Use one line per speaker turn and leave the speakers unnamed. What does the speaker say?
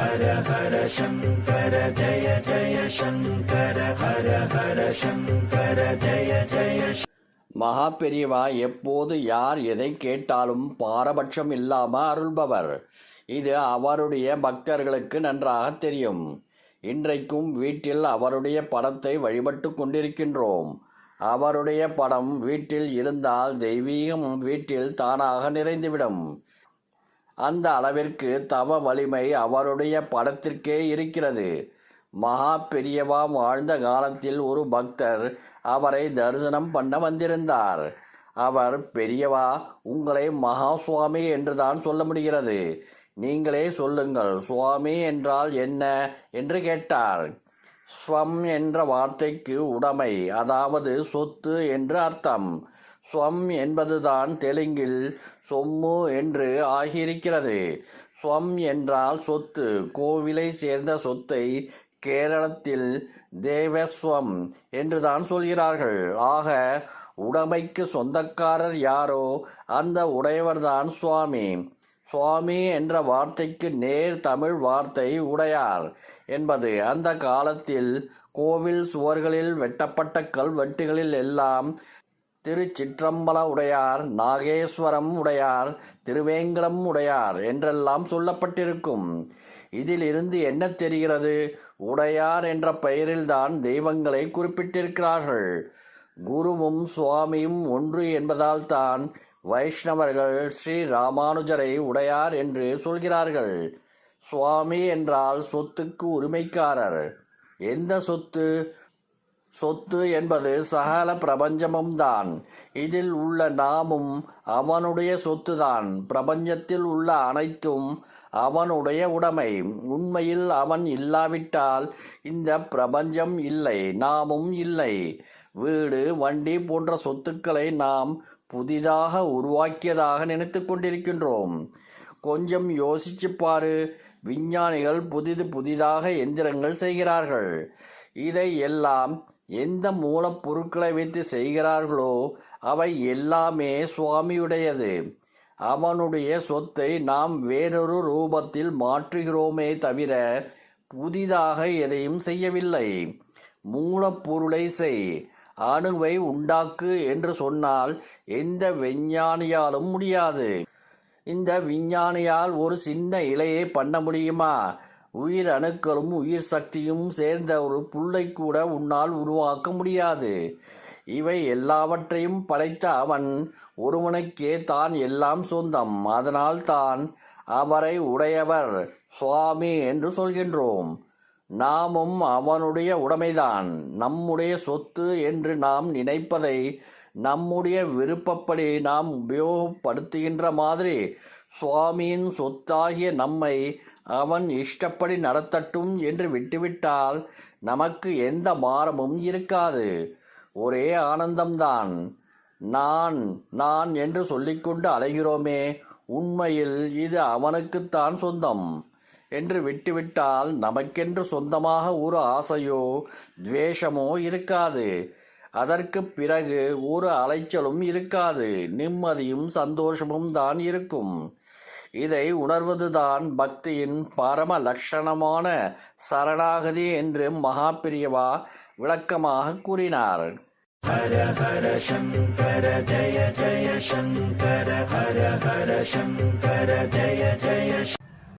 ஹர ஹர சங்கர ஜய ஜய சங்கர ஹர ஹர சங்கர ஜய ஜய
மகா பெரியவா எப்போது யார் எதை கேட்டாலும் பாரபட்சம் இல்லாம அருள்பவர். இது அவருடைய பக்தர்களுக்கு நன்றாக தெரியும். இன்றைக்கும் வீட்டில் அவருடைய படத்தை வழிபட்டு கொண்டிருக்கின்றோம். அவருடைய படம் வீட்டில் இருந்தால் தெய்வீகம் வீட்டில் தானாக நிறைந்துவிடும். அந்த அளவிற்கு தவ வலிமை அவருடைய படத்திற்கே இருக்கிறது. மகா பெரியவா வாழ்ந்த காலத்தில் ஒரு பக்தர் அவரை தரிசனம் பண்ண வந்திருந்தார். அவர் பெரியவா உங்களை மகா சுவாமி என்றுதான் சொல்ல முடிகிறது. நீங்களே சொல்லுங்கள் சுவாமி என்றால் என்ன? என்று கேட்டார். ஸ்வம் என்ற வார்த்தைக்கு உடைமை அதாவது சொத்து என்று அர்த்தம். ஸ்வம் என்பதுதான் தெலுங்கில் சொம்மு என்று ஆகியிருக்கிறது. ஸ்வம் என்றால் சொத்து. கோவிலை சேர்ந்த சொத்தை கேரளத்தில் தேவஸ்வம் என்றுதான் சொல்கிறார்கள். ஆக உடைமைக்கு சொந்தக்காரர் யாரோ அந்த உடையவர்தான் சுவாமி. சுவாமி என்ற வார்த்தைக்கு நேர் தமிழ் வார்த்தை உடையார் என்பது. அந்த காலத்தில் கோவில் சுவர்களில் வெட்டப்பட்ட கல்வெட்டுகளில் எல்லாம் திருச்சிற்றம்பல உடையார் நாகேஸ்வரம் உடையார் திருவேங்கடம் உடையார் என்றெல்லாம் சொல்லப்பட்டிருக்கும். இதிலிருந்து என்ன தெரிகிறது? உடையார் என்ற பெயரில்தான் தெய்வங்களை குறிப்பிட்டிருக்கிறார்கள். குருவும் சுவாமியும் ஒன்று என்பதால் தான் வைஷ்ணவர்கள் ஸ்ரீ ராமானுஜரை உடையார் என்று சொல்கிறார்கள். சுவாமி என்றால் சொத்துக்கு உரிமைக்காரர். எந்த சொத்து? சொத்து என்பது சகல பிரபஞ்சமும் தான் இதில் உள்ள நாமும் அவனுடைய சொத்துதான். பிரபஞ்சத்தில் உள்ள அனைத்தும் அவனுடைய உடைமை. உண்மையில் அவன் இல்லாவிட்டால் இந்த பிரபஞ்சம் இல்லை நாமும் இல்லை. வீடு வண்டி போன்ற சொத்துக்களை நாம் புதிதாக உருவாக்கியதாக நினைத்து கொண்டிருக்கின்றோம். கொஞ்சம் யோசிச்சு பாரு. விஞ்ஞானிகள் புதிது புதிதாக எந்திரங்கள் செய்கிறார்கள். இதை எல்லாம் எந்த மூலப்பொருட்களை வைத்து செய்கிறார்களோ அவை எல்லாமே சுவாமியுடையது. அவனுடைய சொத்தை நாம் வேறொரு ரூபத்தில் மாற்றுகிறோமே தவிர புதிதாக எதையும் செய்யவில்லை. மூலப்பொருளை செய் அணுவை உண்டாக்கு என்று சொன்னால் எந்த விஞ்ஞானியாலும் முடியாது. இந்த விஞ்ஞானியால் ஒரு சின்ன இலையை பண்ண முடியுமா? உயிர் அணுக்களும் உயிர் சக்தியும் சேர்ந்த ஒரு புல்லை கூட உன்னால் உருவாக்க முடியாது. இவை எல்லாவற்றையும் படைத்த அவன் ஒருவனுக்கே தான் எல்லாம் சொந்தம். அதனால் தான் அவரை உடையவர் சுவாமி என்று சொல்கின்றோம். நாமும் அவனுடைய உடைமைதான். நம்முடைய சொத்து என்று நாம் நினைப்பதை நம்முடைய விருப்பப்படி நாம் உபயோகப்படுத்துகின்ற மாதிரி சுவாமியின் சொத்தாகிய நம்மை அவன் இஷ்டப்படி நடத்தட்டும் என்று விட்டுவிட்டால் நமக்கு எந்த மாறமும் இருக்காது. ஒரே ஆனந்தம்தான். நான் நான் என்று சொல்லிக்கொண்டு அலைகிறோமே உண்மையில் இது அவனுக்குத்தான் சொந்தம். என்று விட்டுவிட்டால் நமக்கென்று சொந்தமாக ஒரு ஆசையோ துவேஷமோ இருக்காது. அதற்கு பிறகு ஒரு அலைச்சலும் இருக்காது. நிம்மதியும் சந்தோஷமும் தான் இருக்கும். இதை உணர்வதுதான் பக்தியின் பரம லட்சணமான சரணாகதி என்று மகாபிரியவா விளக்கமாக கூறினார்.
ஹர ஹர சங்கர ஜய ஜய சங்கர ஹர ஹர சங்கர ஜய ஜய